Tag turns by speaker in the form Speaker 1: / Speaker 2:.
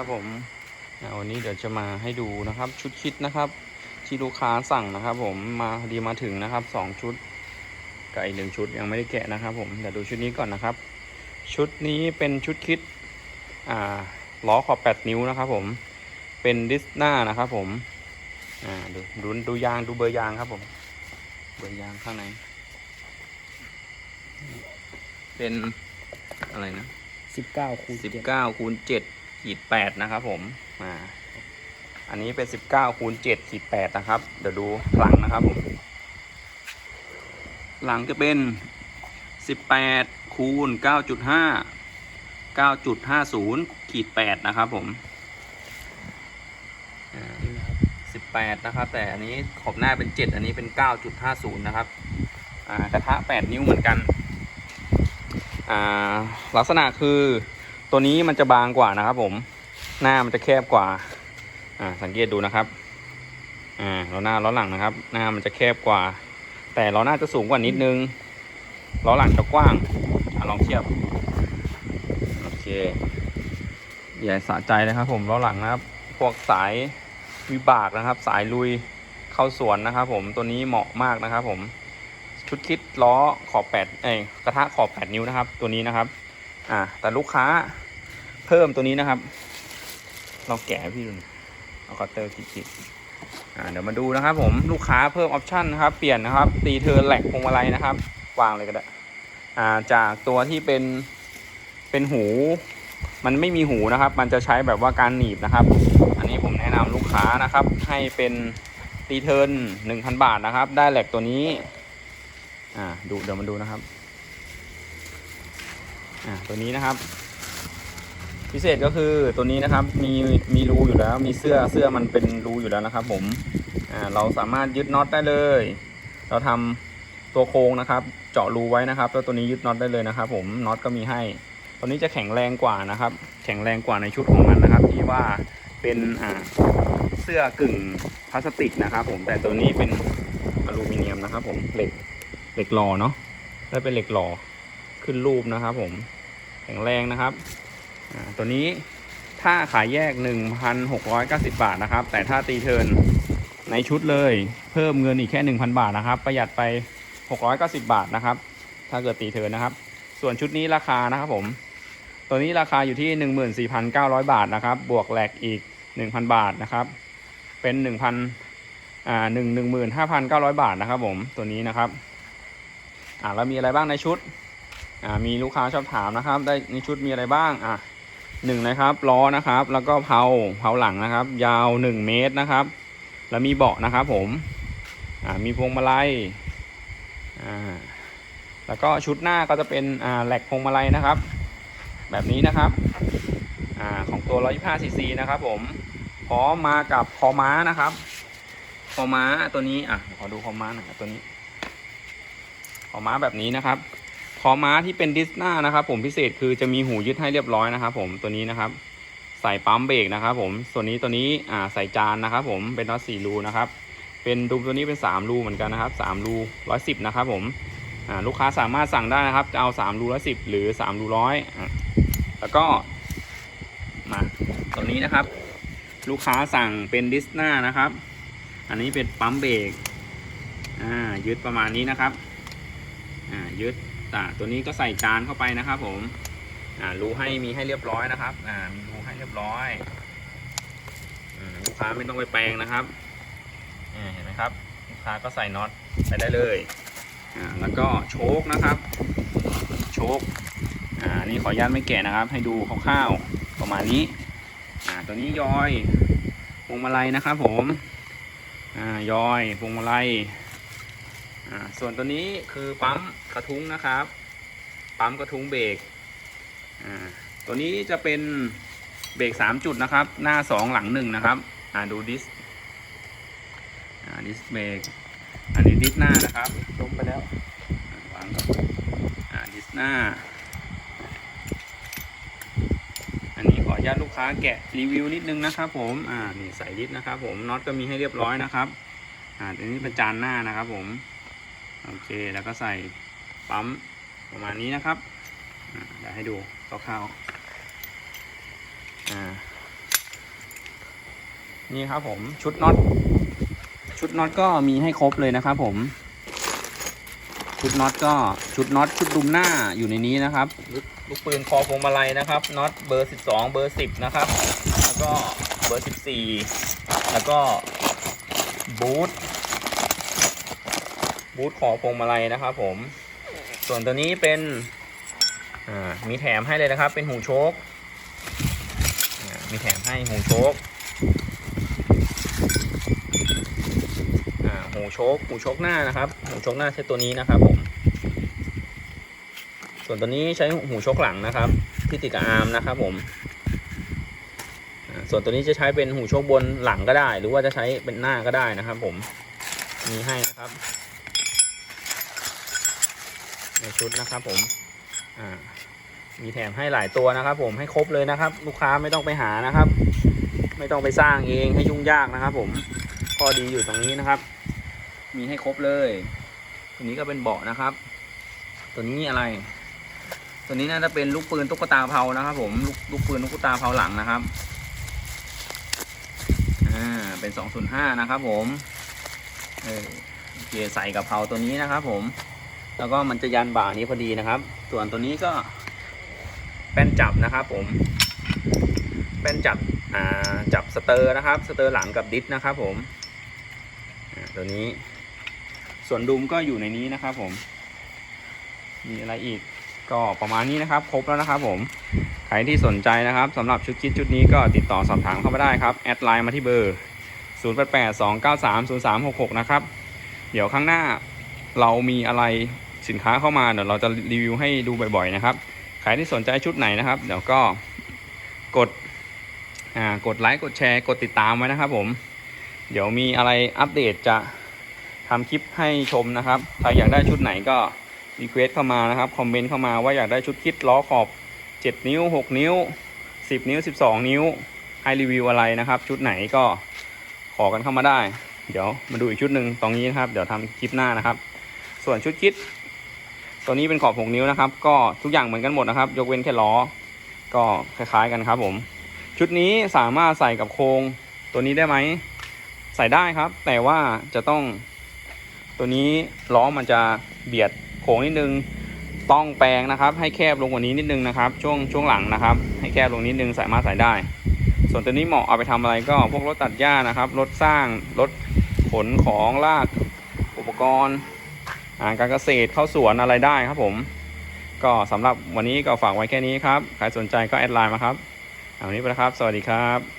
Speaker 1: ครับผมอ่าวันนี้เดี๋ยวจะมาให้ดูนะครับ ชุดคิดนะครับ ที่ลูกค้าสั่งนะครับ ผมมาพอดีมาถึงนะครับสองชุดกับอีกหนึ่งชุดยังไม่ได้แกะนะครับ ผมเดี๋ยวดูชุดนี้ก่อนนะครับ ชุดนี้เป็นชุดคิดอ่าล้อขอบ8นิ้วนะครับ ผมเป็นดิสหน้านะครับผมอ่าดูดูดูยางดูเบอร์ยางครับ ผม เบอร์ยางข้างในเป็นอะไรนะ
Speaker 2: สิบเก้าคูณ
Speaker 1: สิบ
Speaker 2: เจ็ด
Speaker 1: เก้าคูณเจ็ด ขีดแปดนะครับผมอ่าอันนี้เป็นสิบเก้าคูณเจ็ดขีดแปดนะครับ เดี๋ยวดูหลังนะครับผม หลังจะเป็นสิบแปดคูณเก้าจุดห้าเก้าจุดห้าศูนย์ขีดแปดนะครับผมอ่า
Speaker 2: นี่นะครับ
Speaker 1: สิบแปดนะครับ แต่อันนี้ขอบหน้าเป็นเจ็ดอันนี้เป็นเก้าจุดห้าศูนย์นะครับกระทะแปดนิ้วเหมือนกันอ่าลักษณะคือ ตัวนี้มันจะบางกว่านะครับ ผมหน้ามันจะแคบกว่า อ่า สังเกตดูนะครับ อ่าล้อหน้าล้อหลังนะครับ หน้ามันจะแคบกว่า แต่ล้อหน้าจะสูงกว่านิดนึงล้อหลังจะกว้างอลองเทียบโอเคอย่าสะใจนะครับ ผมล้อหลังนะครับ พวกสายวิบากนะครับ สายลุยเข้าสวนนะครับ ผมตัวนี้เหมาะมากนะครับ ผมชุดคิดล้อขอบแปดเอ้ยกระทะขอบแปดนิ้วนะครับ ตัวนี้นะครับ อ่าแต่ลูกค้าเพิ่มตัวนี้นะครับลองแกะพี่ดูหน่อยเอาคัตเตอร์คิดๆอ่าเดี๋ยวมาดูนะครับ ผมลูกค้าเพิ่มออปชั่นนะครับ เปลี่ยนนะครับ ตีเทิร์นแหลกพวงมาลัยนะครับ วางเลยก็ได้อ่าจากตัวที่เป็นเป็นหู มันไม่มีหูนะครับ มันจะใช้แบบว่าการหนีบนะครับ อันนี้ผมแนะนำลูกค้านะครับ ให้เป็นตีเทิร์นหนึ่งพันบาทนะครับ ได้แหลกตัวนี้ อ่า ดูเดี๋ยวมาดูนะครับ อ่าตัวนี้นะครับ พิเศษก็คือตัวนี้นะครับมีมีรูอยู่แล้ว มีเสื้อเสื้อมันเป็นรูอยู่แล้วนะครับ ผมอ่าเราสามารถยึดน็อตได้เลย เราทำตัวโครงนะครับ เจาะรูไว้นะครับ แล้วตัวนี้ยึดน็อตได้เลยนะครับ ผมน็อตก็มีให้ตัวนี้จะแข็งแรงกว่านะครับ แข็งแรงกว่าในชุดของมันนะครับ ที่ว่าเป็นอ่าเสื้อกึ่งพลาสติกนะครับ ผมแต่ตัวนี้เป็นอลูมิเนียมนะครับ ผมเหล็กเหล็กหล่อเนาะได้เป็นเหล็กหล่อขึ้นรูปนะครับผม ข็งแรงนะครับตัวนี้ถ้าขายแยก 1,690 บาทนะครับ แต่ถ้าตีเทิร์นในชุดเลยเพิ่มเงินอีกแค่ 1,000 บาทนะครับ ประหยัดไป 690 บาทนะครับ ถ้าเกิดตีเทิร์นนะครับ ส่วนชุดนี้ราคานะครับผมตัวนี้ราคาอยู่ที่ 14,900 บาทนะครับ บวกแหลกอีก 1,000 บาทนะครับ เป็น 1,000อ่า1 15,900 บาทนะครับผมตัวนี้นะครับอ่าแล้วมีอะไรบ้างในชุด อ่ามีลูกค้าชอบถามนะครับ ได้ในชุดมีอะไรบ้างอะหนึ่งนะครับล้อนะครับ แล้วก็เพาเพาหลังนะครับ ยาวหนึ่งเมตรนะครับ แล้วมีเบาะนะครับ ผมอ่ามีพวงมาลัยอ่าแล้วก็ชุดหน้าก็จะเป็นอ่าแหลกพวงมาลัยนะครับ แบบนี้นะครับอ่าของตัว 125 ซีซีนะครับผมพร้อมมากับคอม้านะครับคอม้าตัวนี้อะขอดูคอม้าหน่อยครับตัวนี้ขอม้าแบบนี้นะครับ ขอม้าที่เป็นดิสหน้านะครับ ผมพิเศษคือจะมีหูยึดให้เรียบร้อยนะครับ ผมตัวนี้นะครับ ใส่ปั๊มเบรกนะครับ ผมส่วนนี้ตัวนี้อ่าใส่จานนะครับ ผมเป็นน็อตสี่รูนะครับเป็นดุมตัวนี้เป็นสามรูเหมือนกันนะครับสามรูร้อยสิบนะครับผมอ่าลูกค้าสามารถสั่งได้นะครับ จะเอาสามรูร้อยสิบหรือสามรูร้อยแล้วก็มาตัวนี้นะครับ ลูกค้าสั่งเป็นดิสหน้านะครับ อันนี้เป็นปั๊มเบรกอ่ายึดประมาณนี้นะครับอ่ายึด อ่าตัวนี้ก็ใส่จานเข้าไปนะครับผมอ่ารูให้มีให้เรียบร้อยนะครับอ่ามีรูให้เรียบร้อยอลูกค้าไม่ต้องไปแปลงนะครับเห็นไหมครับ ลูกค้าก็ใส่น็อตไปได้เลยอ่าแล้วก็โชคนะครับ โชคอ่านี่ขออนุญาตไม่แกะนะครับ ให้ดูคร่าวๆประมาณนี้อ่าตัวนี้ยอยพวงมาลัยนะครับผมอ่ายอยพวงมาลัย อ่าส่วนตัวนี้คือปั๊มกระทุ้งนะครับ ปั๊มกระทุ้งเบรกอ่าตัวนี้จะเป็นเบรกสามจุดนะครับ หน้าสองหลังหนึ่งนะครับอ่าดูดิสอ่าดิสเบรกอันนี้ดิสหน้านะครับ
Speaker 2: ล้มไปแล้ว
Speaker 1: วางกับอ่าดิสหน้า อันนี้ขออนุญาตลูกค้าแกะรีวิวนิดนึงนะครับผมอ่านี่ใส่ดิสนะครับผมน็อตก็มีให้เรียบร้อยนะครับอ่าอันนี้เป็นจานหน้านะครับผม โอเคแล้วก็ใส่ปั๊มประมาณนี้นะครับอ่าเดี๋ยวให้ดูคร่าวๆนี่ครับผมชุดน็อตชุดน็อตก็มีให้ครบเลยนะครับผม ชุดน็อตก็ชุดน็อตชุดดุมหน้าอยู่ในนี้นะครับลูกลูกปืนคอพวงมาลัยนะครับน็อตเบอร์ 12 เบอร์ 10 นะครับ แล้วก็เบอร์ 14 แล้วก็บูท บูทขอพวงมาลัยนะครับผม ส่วนตัวนี้เป็นมีแถมให้เลยนะครับ เป็นหูโชคอ่ามีแถมให้หูโชคอ่าหูโชคหูโชคหน้านะครับหูโชคหน้าใช้ตัวนี้นะครับผม ส่วนตัวนี้ใช้หูโชคหลังนะครับ ที่ติดกับอาร์มนะครับผมส่วนตัวนี้จะใช้เป็นหูโชคบนหลังก็ได้ หรือว่าจะใช้เป็นหน้าก็ได้นะครับ ผมมีให้นะครับ ในชุดนะครับผมอ่ามีแถมให้หลายตัวนะครับ ผมให้ครบเลยนะครับ ลูกค้าไม่ต้องไปหานะครับ ไม่ต้องไปสร้างเองให้ยุ่งยากนะครับ ผมข้อดีอยู่ตรงนี้นะครับ มีให้ครบเลยตัวนี้ก็เป็นเบาะนะครับ ตัวนี้อะไร ตัวนี้น่าจะเป็นลูกปืนตุ๊กตาเผานะครับ ผมลูกลูกปืนตุ๊กตาเผาหลังนะครับอ่าเป็นสองศูนย์ห้านะครับ ผมเออโอเคใส่กับเผาตัวนี้นะครับ ผม แล้วก็มันจะยันบ่านี้พอดีนะครับ ส่วนตัวนี้ก็แป้นจับนะครับผม แป้นจับอ่าจับสเตอร์นะครับ สเตอร์หลังกับดิสนะครับ ผมตัวนี้ ส่วนดุมก็อยู่ในนี้นะครับ ผม มีอะไรอีกก็ประมาณนี้นะครับ ครบแล้วนะครับ ผมใครที่สนใจนะครับสำหรับชุดคิดชุดนี้ก็ติดต่อสอบถามเข้ามาได้ครับแอดไลน์มาที่เบอร์ 0882930366 นะครับ เดี๋ยวข้างหน้าเรามีอะไร สินค้าเข้ามาเดี๋ยวเราจะรีวิวให้ดูบ่อยๆนะครับ ใครที่สนใจชุดไหนนะครับ เดี๋ยวก็กดอ่ากดไลค์กดแชร์กดติดตามไว้นะครับ ผม เดี๋ยวมีอะไรอัปเดตจะทำคลิปให้ชมนะครับใครอยากได้ชุดไหนก็รีเควสเข้ามานะครับคอมเมนต์เข้ามาว่าอยากได้ชุดคิดล้อขอบ 7 นิ้ว 6 นิ้ว 10 นิ้ว 12 นิ้วให้รีวิวอะไรนะครับ ชุดไหนก็ขอกันเข้ามาได้ เดี๋ยวมาดูอีกชุดหนึ่งตรงนี้นะครับ เดี๋ยวทำคลิปหน้านะครับ ส่วนชุดคิด ตัวนี้เป็นขอบ6นิ้วนะครับ ก็ทุกอย่างเหมือนกันหมดนะครับ ยกเว้นแค่ล้อ ก็คล้ายๆกันครับผม ชุดนี้สามารถใส่กับโครงตัวนี้ได้ไหม ใส่ได้ครับ แต่ว่าจะต้อง ตัวนี้ล้อมันจะเบียดโค้งนิดนึง ต้องแปลงนะครับ ให้แคบลงกว่านี้นิดนึงนะครับ ช่วงช่วงหลังนะครับ ให้แคบลงนิดนึงสามารถใส่ได้ ส่วนตัวนี้เหมาะเอาไปทำอะไรก็พวกรถตัดหญ้านะครับ รถสร้าง รถขนของลากอุปกรณ์ การเกษตรเข้าสวนอะไรได้ครับผม ก็สำหรับวันนี้ก็ฝากไว้แค่นี้ครับ ใครสนใจก็แอดไลน์มาครับเอาวันนี้ไปแล้วครับ สวัสดีครับ